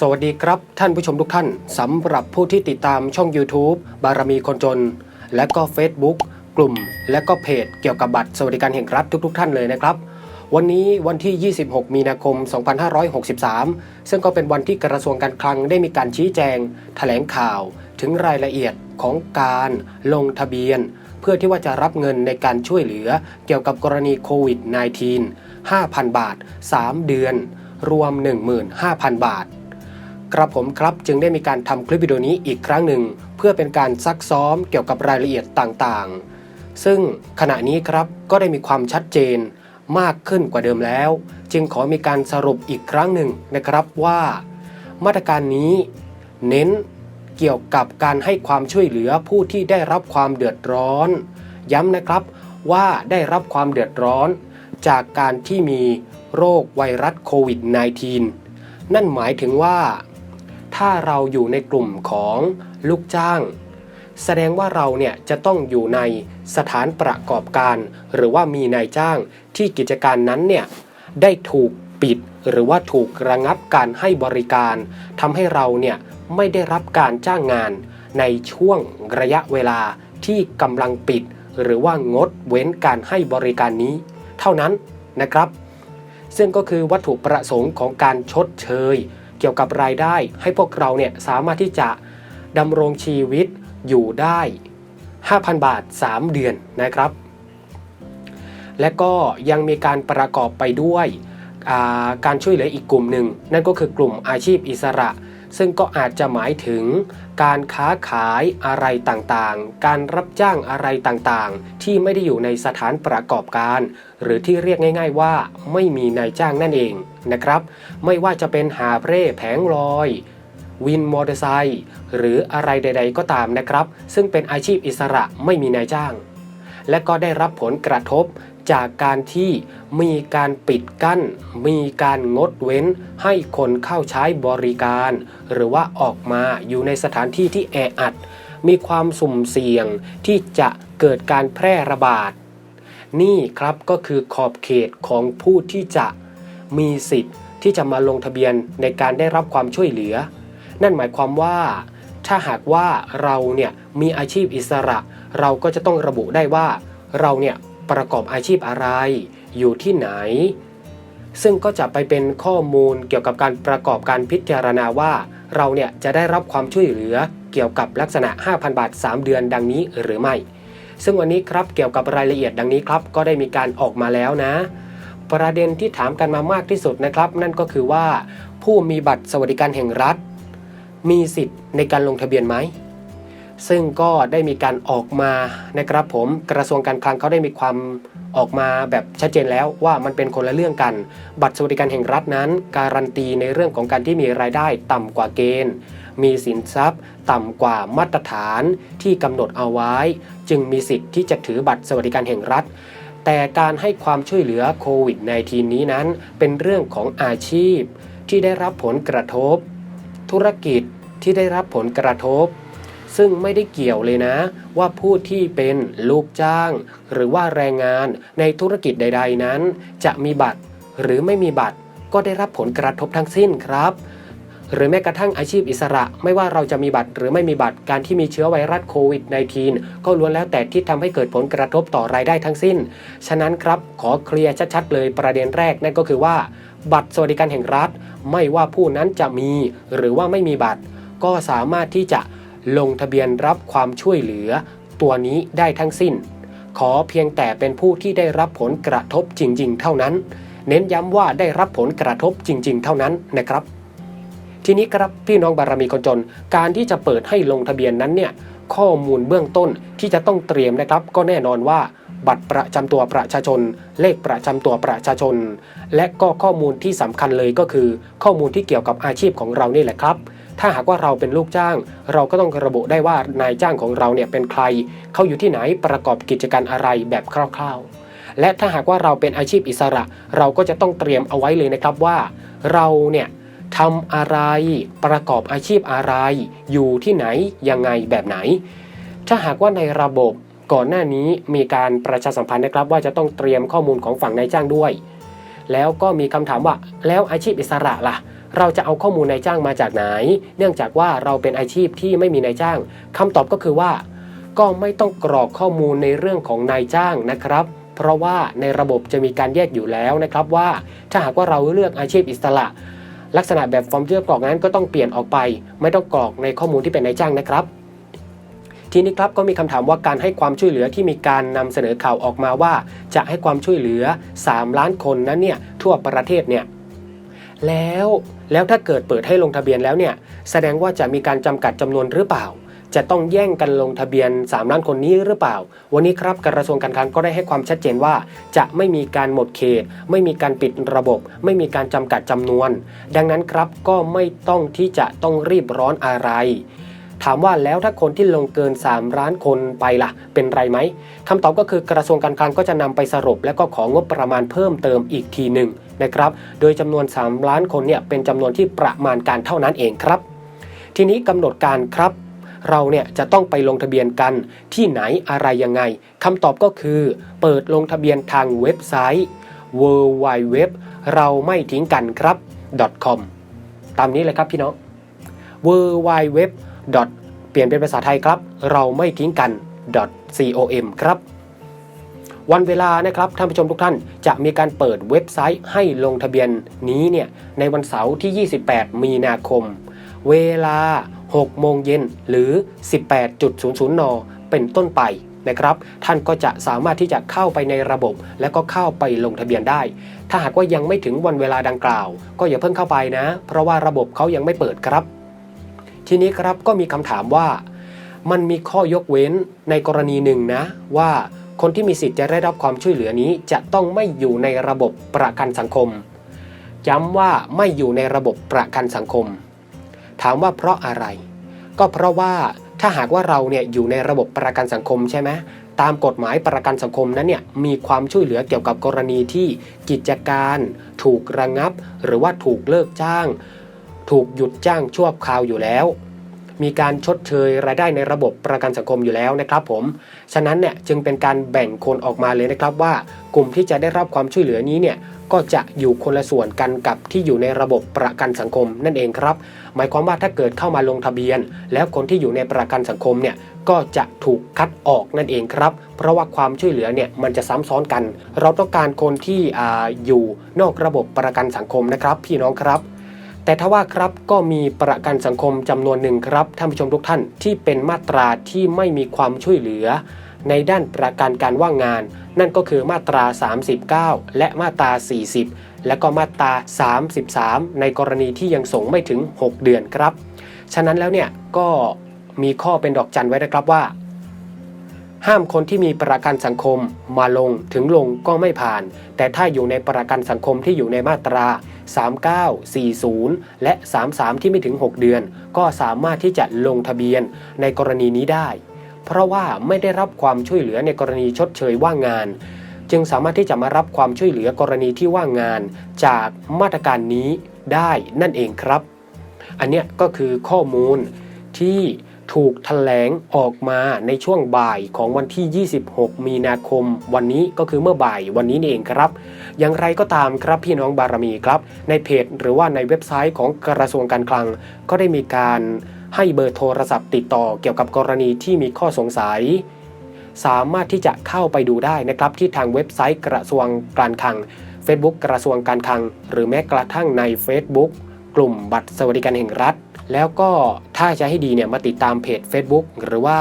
สวัสดีครับท่านผู้ชมทุกท่านสำหรับผู้ที่ติดตามช่อง YouTube บารมีคนจน และก็ Facebook กลุ่ม และก็เพจเกี่ยวกับบัตรสวัสดิการแห่งรัฐทุกๆท่านเลยนะครับ วันนี้วันที่ 26 มีนาคม 2563 ซึ่งก็เป็นวันที่กระทรวงการคลังได้มีการชี้แจง แถลงข่าวถึงรายละเอียดของการลงทะเบียน เพื่อที่ว่าจะรับเงินในการช่วยเหลือเกี่ยวกับกรณีโควิด -19 5,000 บาท 3 เดือน รวม 15,000 บาท กระผมครับจึงได้มีการทำคลิปวิดีโอนี้อีกครั้งหนึ่ง เพื่อเป็นการซักซ้อมเกี่ยวกับรายละเอียดต่างๆ ซึ่งขณะนี้ครับก็ได้มีความชัดเจนมากขึ้นกว่าเดิมแล้ว จึงขอมีการสรุปอีกครั้งหนึ่งนะครับว่า มาตรการนี้ เน้นเกี่ยวกับการให้ความช่วยเหลือผู้ที่ได้รับความเดือดร้อน ย้ำนะครับว่าได้รับความเดือดร้อน จากการที่มีโรคไวรัสโควิด -19 นั่นหมายถึงว่า ถ้าเราอยู่ในกลุ่มของลูกจ้าง แสดงว่าเราเนี่ยจะต้องอยู่ในสถานประกอบการ หรือว่ามีนายจ้างที่กิจการนั้นเนี่ยได้ถูกปิดหรือว่าถูกระงับการให้บริการทำให้เราเนี่ยไม่ได้รับการจ้างงาน ในช่วงระยะเวลาที่กำลังปิด หรือว่างดเว้นการให้บริการนี้ เท่านั้นนะครับ ซึ่งก็คือวัตถุประสงค์ของการชดเชย เกี่ยวกับรายได้ ให้พวกเราเนี่ยสามารถที่จะดำรงชีวิตอยู่ได้ 5,000 บาท 3 เดือนนะครับ และก็ยังมีการประกอบไปด้วยาการช่วยเหลืออีกกลุ่มหนึ่ง นั่นก็คือกลุ่มอาชีพอิสระ ซึ่งก็อาจจะหมายถึง การค้าขายอะไรต่างๆ การรับจ้างอะไรต่างๆ ที่ไม่ได้อยู่ในสถานประกอบการ หรือที่เรียกง่าย ๆ ว่าไม่มีนายจ้างนั่นเองนะครับ ไม่ว่าจะเป็นหาเร่แผงลอยวินมอเตอร์ไซค์หรืออะไรใด ๆ ก็ตามนะครับ ซึ่งเป็นอาชีพอิสระไม่มีนายจ้าง และก็ได้รับผลกระทบ จากการที่มีการปิดกั้น มีการงดเว้น ให้คนเข้าใช้บริการ หรือว่าออกมาอยู่ในสถานที่ที่แออัด มีความสุ่มเสี่ยงที่จะเกิดการแพร่ระบาด นี่ครับก็คือขอบเขตของผู้ที่จะมีสิทธิ์ที่จะมาลงทะเบียนในการได้รับความช่วยเหลือ นั่นหมายความว่า ถ้าหากว่าเราเนี่ยมีอาชีพอิสระ เราก็จะต้องระบุได้ว่าเราเนี่ย ประกอบอาชีพอะไร อยู่ที่ไหน ซึ่งก็จะไปเป็นข้อมูลเกี่ยวกับการประกอบการพิจารณาว่า เราเนี่ยจะได้รับความช่วยเหลือเกี่ยวกับลักษณะ 5,000 บาท 3 เดือนดังนี้หรือไม่ ซึ่งวันนี้ครับเกี่ยวกับรายละเอียดดังนี้ครับ ก็ได้มีการออกมาแล้วนะ ประเด็นที่ถามกันมามากที่สุดนะครับ นั่นก็คือว่า ผู้มีบัตรสวัสดิการแห่งรัฐ มีสิทธิ์ในการลงทะเบียนไหม ซึ่งก็ได้มีการออกมานะครับผมกระทรวงการคลังเขาได้มีความออกมาแบบชัดเจนแล้วว่ามันเป็นคนละเรื่องกัน บัตรสวัสดิการแห่งรัฐนั้น การันตีในเรื่องของการที่มีรายได้ต่ำกว่าเกณฑ์ มีสินทรัพย์ ต่ำกว่ามาตรฐานที่กำหนดเอาไว้ จึงมีสิทธิ์ที่จะถือบัตรสวัสดิการแห่งรัฐ แต่การให้ความช่วยเหลือโควิด -19 นี้นั้น เป็นเรื่องของอาชีพ ที่ได้รับผลกระทบ ธุรกิจที่ได้รับผลกระทบ ซึ่งไม่ได้เกี่ยวเลยนะ ว่าผู้ที่เป็นลูกจ้าง หรือว่าแรงงานในธุรกิจใด ๆ นั้น จะมีบัตรหรือไม่มีบัตรก็ได้รับผลกระทบทั้งสิ้นครับหรือแม้กระทั่งอาชีพอิสระ ไม่ว่าเราจะมีบัตรหรือไม่มีบัตรการที่มีเชื้อไวรัสโควิด -19 ก็ล้วนแล้วแต่ที่ทำให้เกิดผลกระทบต่อรายได้ทั้งสิ้น ฉะนั้นครับขอเคลียร์ชัดๆเลยประเด็นแรกนั่นก็คือว่า บัตรสวัสดิการแห่งรัฐ ไม่ว่าผู้นั้นจะมีหรือว่าไม่มีบัตร ก็สามารถที่จะ ลงทะเบียนรับความช่วยเหลือ ตัวนี้ได้ทั้งสิ้น ขอเพียงแต่เป็นผู้ที่ได้รับผลกระทบจริง ๆ เท่านั้น เน้นย้ำว่าได้รับผลกระทบจริง ๆ เท่านั้นนะครับ ทีนี้ครับพี่น้องบารมีคนจน การที่จะเปิดให้ลงทะเบียนนั้นเนี่ยข้อมูลเบื้องต้นที่จะต้องเตรียมนะครับ ก็แน่นอนว่าบัตรประจำตัวประชาชน เลขประจำตัวประชาชน และก็ข้อมูลที่สำคัญเลยก็คือ ข้อมูลที่เกี่ยวกับอาชีพของเรานี่แหละครับ ถ้าหากว่าเราเป็นลูกจ้าง เราก็ต้องระบุได้ว่านายจ้างของเราเนี่ยเป็นใคร เขาอยู่ที่ไหนประกอบกิจการอะไรแบบคร่าวๆ และถ้าหากว่าเราเป็นอาชีพอิสระ เราก็จะต้องเตรียมเอาไว้เลยนะครับว่า เราเนี่ยทำอะไรประกอบอาชีพอะไร อยู่ที่ไหนยังไงแบบไหน ถ้าหากว่าในระบบก่อนหน้านี้มีการประชาสัมพันธ์นะครับว่าจะต้องเตรียมข้อมูลของฝั่งนายจ้างด้วย แล้วก็มีคำถามว่าแล้วอาชีพอิสระล่ะ เราจะเอาข้อมูลนายจ้างมาจากไหน เนื่องจากว่าเราเป็นอาชีพที่ไม่มีนายจ้างคำตอบก็คือว่า ก็ไม่ต้องกรอกข้อมูลในเรื่องของนายจ้างนะครับเพราะว่าในระบบจะมีการแยกอยู่แล้วนะครับว่า ถ้าหากว่าเราเลือกอาชีพอิสระ ลักษณะแบบฟอร์มที่เรากรอกนั้นก็ต้องเปลี่ยนออกไป ไม่ต้องกรอกในข้อมูลที่เป็นนายจ้างนะครับ ทีนี้ครับก็มีคำถามว่าการให้ความช่วยเหลือที่มีการนำเสนอข่าวออกมาว่า จะให้ความช่วยเหลือ 3 ล้านคนนั้นเนี่ยทั่วประเทศเนี่ย แล้วแล้วถ้าเกิดเปิดให้ลงทะเบียนแล้วเนี่ยแสดงว่าจะมีการจำกัดจำนวนหรือเปล่า จะต้องแย่งกันลงทะเบียน 3 ล้านคนนี้หรือเปล่า วันนี้ครับกระทรวงการคลังก็ได้ให้ความชัดเจนว่า จะไม่มีการหมดเขต ไม่มีการปิดระบบ ไม่มีการจำกัดจำนวน ดังนั้นครับก็ไม่ต้องที่จะต้องรีบร้อนอะไรถามว่าแล้วถ้าคนที่ลงเกิน 3 ล้านคนไปล่ะ เป็นไรไหมคำตอบก็คือกระทรวงการคลังก็จะนำไปสรุป และก็ของงบประมาณเพิ่มเติมอีกทีหนึ่ง นะครับ โดยจำนวน 3 ล้านคนเนี่ยเป็นจำนวนที่ประมาณการเท่านั้นเองครับ ทีนี้กำหนดการครับเราเนี่ยจะต้องไปลงทะเบียนกันที่ไหนอะไรยังไงคำตอบก็คือ เปิดลงทะเบียนทางเว็บไซต์ w w w เราไม่ทิ้งกันครับ .com ตามนี้เลยครับพี่น้อง w w w เปลี่ยนเป็นภาษาไทยครับ เราไม่ทิ้งกัน .com ครับ วันเวลานะครับท่านผู้ชมทุกท่านจะมีการเปิดเว็บไซต์ให้ลงทะเบียนนี้เนี่ยในวันเสาร์ที่ 28 มีนาคม เวลา 6 โมงเย็นหรือ 18.00 น เป็นต้นไปนะครับ ท่านก็จะสามารถที่จะเข้าไปในระบบ แล้วก็เข้าไปลงทะเบียนได้ ถ้าหากว่ายังไม่ถึงวันเวลาดังกล่าว ก็อย่าเพิ่งเข้าไปนะ เพราะว่าระบบเขายังไม่เปิดครับ ทีนี้ครับก็มีคำถามว่า มันมีข้อยกเว้นในกรณีหนึ่งนะว่า คนที่มีสิทธิ์จะได้รับความช่วยเหลือนี้จะต้องไม่อยู่ในระบบประกันสังคม ย้ำว่าไม่อยู่ในระบบประกันสังคม ถามว่าเพราะอะไร ก็เพราะว่าถ้าหากว่าเราเนี่ยอยู่ในระบบประกันสังคมใช่ไหมตามกฎหมายประกันสังคมนั้นเนี่ยมีความช่วยเหลือเกี่ยวกับกรณีที่กิจการ ถูกระงับ หรือว่าถูกเลิกจ้าง ถูกหยุดจ้างชั่วคราวอยู่แล้ว มีการชดเชยรายได้ในระบบประกันสังคมอยู่แล้วนะครับผม ฉะนั้นเนี่ยจึงเป็นการแบ่งคนออกมาเลยนะครับว่ากลุ่มที่จะได้รับความช่วยเหลือนี้เนี่ยก็จะอยู่คนละส่วนกันกับที่อยู่ในระบบประกันสังคมนั่นเองครับ หมายความว่าถ้าเกิดเข้ามาลงทะเบียน แล้วคนที่อยู่ในประกันสังคมเนี่ยก็จะถูกคัดออกนั่นเองครับ เพราะว่าความช่วยเหลือเนี่ยมันจะซ้ำซ้อนกัน เราต้องการคนที่ออยู่นอกระบบประกันสังคมนะครับ พี่น้องครับ แต่ถ้าว่าครับก็มีประกันสังคมจำนวนหนึ่งครับท่านผู้ชมทุกท่านที่เป็นมาตราที่ไม่มีความช่วยเหลือ ในด้านประกันการว่างงาน นั่นก็คือมาตรา 39 และมาตรา 40 และก็มาตรา 33 ในกรณีที่ยังส่งไม่ถึง 6 เดือนครับ ฉะนั้นแล้วเนี่ยก็มีข้อเป็นดอกจันไว้นะครับว่า ห้ามคนที่มีประกันสังคมมาลงถึงลงก็ไม่ผ่าน แต่ถ้าอยู่ในประกันสังคมที่อยู่ในมาตรา 39 40 และ 33 ที่ไม่ถึง 6 เดือน ก็สามารถที่จะลงทะเบียนในกรณีนี้ได้ เพราะว่าไม่ได้รับความช่วยเหลือในกรณีชดเชยว่างงาน จึงสามารถที่จะมารับความช่วยเหลือกรณีที่ว่างงาน จากมาตรการนี้ได้นั่นเองครับ อันเนี้ยก็คือข้อมูลที่ ถูกแถลงออกมาในช่วงบ่ายของวันที่ 26 มีนาคม วันนี้ก็คือเมื่อบ่ายวันนี้นี่เองครับ อย่างไรก็ตามครับพี่น้องบารมีครับ ในเพจหรือว่าในเว็บไซต์ของกระทรวงการคลัง ก็ได้มีการให้เบอร์โทรศัพท์ติดต่อเกี่ยวกับกรณีที่มีข้อสงสัย สามารถที่จะเข้าไปดูได้นะครับที่ทางเว็บไซต์กระทรวงการคลัง Facebook กระทรวงการคลัง หรือแม้กระทั่งใน Facebook กลุ่มบัตรสวัสดิการแห่งรัฐ แล้วก็ถ้าจะให้ดีเนี่ยมาติดตามเพจ Facebook หรือว่า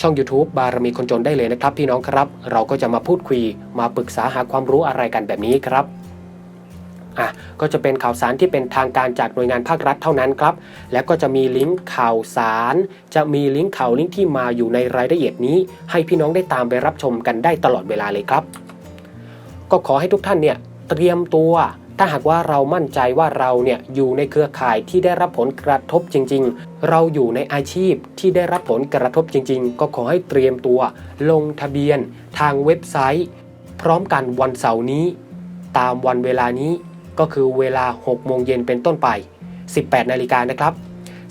ช่อง YouTube บารมีคนจนได้เลยนะครับพี่น้องครับ เราก็จะมาพูดคุยมาปรึกษาหาความรู้อะไรกันแบบนี้ครับอะก็จะเป็นข่าวสารที่เป็นทางการจากหน่วยงานภาครัฐเท่านั้นครับ แล้วก็จะมีลิงก์ข่าวสาร จะมีลิงก์ข่าวลิงก์ที่มาอยู่ในรายละเอียดนี้ ให้พี่น้องได้ตามไปรับชมกันได้ตลอดเวลาเลยครับ ก็ขอให้ทุกท่านเนี่ยเตรียมตัว ถ้าหากว่าเรามั่นใจว่าเราเนี่ยอยู่ในเครือข่ายที่ได้รับผลกระทบจริง ๆ เราอยู่ในอาชีพที่ได้รับผลกระทบจริง ๆ ก็ขอให้เตรียมตัว ลงทะเบียน ทางเว็บไซต์ พร้อมกันวันเสาร์นี้ ตามวันเวลานี้ก็คือเวลา 6 โมงเย็นเป็นต้นไป 18 นาฬิกานะครับ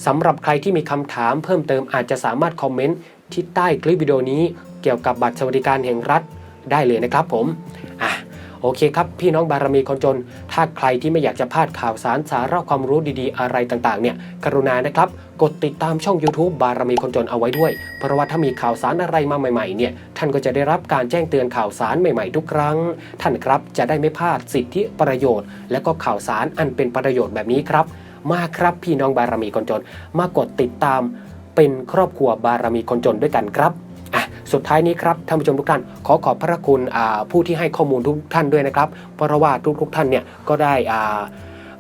สำหรับใครที่มีคำถามเพิ่มเติมอาจจะสามารถคอมเมนต์ที่ใต้คลิปวิดีโอนี้เกี่ยวกับบัตรสวัสดิการแห่งรัฐได้เลยนะครับผมอะ โอเคครับ พี่น้องบารมีคนจน ถ้าใครที่ไม่อยากจะพลาดข่าวสารสาระความรู้ดีๆ อะไรต่างๆ เนี่ย กรุณานะครับ กดติดตามช่อง YouTube บารมีคนจนเอาไว้ด้วย เพราะว่าถ้ามีข่าวสารอะไรมาใหม่ๆ เนี่ย ท่านก็จะได้รับการแจ้งเตือนข่าวสารใหม่ๆ ทุกครั้ง ท่านครับจะได้ไม่พลาดสิทธิประโยชน์ และก็ข่าวสารอันเป็นประโยชน์แบบนี้ครับ มาครับพี่น้องบารมีคนจน มากดติดตามเป็นครอบครัวบารมีคนจนด้วยกันครับ สุดท้ายนี้ครับท่านผู้ชมทุกท่าน ขอขอบพระคุณผู้ที่ให้ข้อมูลทุกท่านด้วยนะครับ เพราะว่าทุกๆท่านเนี่ยก็ได้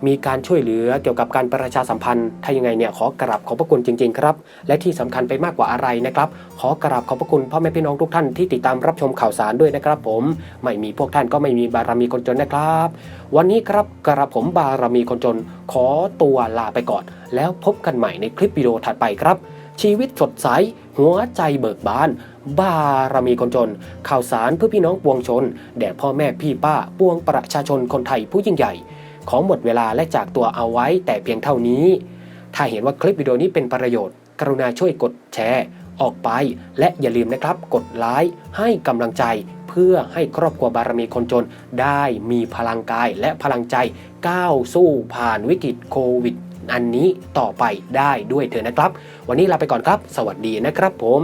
มีการช่วยเหลือเกี่ยวกับการประชาสัมพันธ์ ถ้ายังไงเนี่ยขอกราบขอบพระคุณจริง ๆ ครับ และที่สำคัญไปมากกว่าอะไรนะครับ ขอกราบขอบพระคุณพ่อแม่พี่น้องทุกท่านที่ติดตามรับชมข่าวสารด้วยนะครับ ผม ไม่มีพวกท่านก็ไม่มีบารมีคนจนนะครับ วันนี้ครับกระผมบารมีคนจน ขอตัวลาไปก่อน แล้วพบกันใหม่ในคลิปวิดีโอถัดไปครับ ชีวิตสดใสหัวใจเบิกบาน บารมีคนจน ข่าวสารเพื่อพี่น้องปวงชน แด่พ่อแม่พี่ป้าปวงประชาชนคนไทยผู้ยิ่งใหญ่ ขอหมดเวลาและจากตัวเอาไว้แต่เพียงเท่านี้ ถ้าเห็นว่าคลิปวิดีโอนี้เป็นประโยชน์ กรุณาช่วยกดแชร์ ออกไป และอย่าลืมนะครับ กดไลค์ให้กำลังใจ เพื่อให้ครอบครัวบารมีคนจน ได้มีพลังกายและพลังใจก้าวสู้ผ่านวิกฤตโควิดอันนี้ต่อไปได้ด้วยเถอะนะครับ วันนี้ลาไปก่อนครับ สวัสดีนะครับผม